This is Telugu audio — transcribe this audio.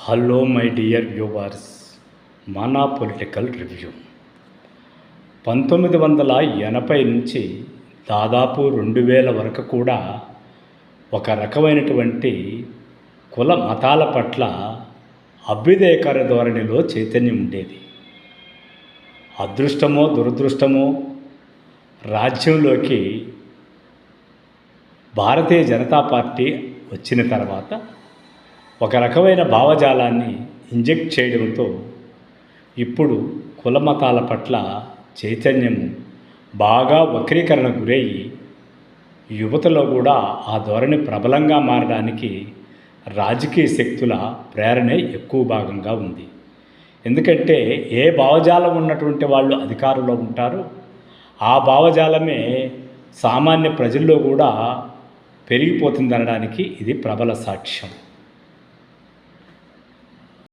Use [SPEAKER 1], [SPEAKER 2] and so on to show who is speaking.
[SPEAKER 1] హలో మై డియర్ వ్యూవర్స్ మన పొలిటికల్ రివ్యూ పంతొమ్మిది వందల ఎనభై నుంచి దాదాపు రెండు వేల వరకు కూడా ఒక రకమైనటువంటి కుల మతాల పట్ల అభ్యుదయకర ధోరణిలో చైతన్యం ఉండేది. అదృష్టమో దురదృష్టమో రాజ్యంలోకి భారతీయ జనతా పార్టీ వచ్చిన తర్వాత ఒక రకమైన భావజాలాన్ని ఇంజెక్ట్ చేయడంతో ఇప్పుడు కుల మతాల పట్ల చైతన్యం బాగా వక్రీకరణ గురయ్యి యువతలో కూడా ఆ ధోరణి ప్రబలంగా మారడానికి రాజకీయ శక్తుల ప్రేరణ ఎక్కువ భాగంగా ఉంది. ఎందుకంటే ఏ భావజాలం ఉన్నటువంటి వాళ్ళు అధికారంలో ఉంటారో ఆ భావజాలమే సామాన్య ప్రజల్లో కూడా పెరిగిపోతుందనడానికి ఇది ప్రబల సాక్ష్యం.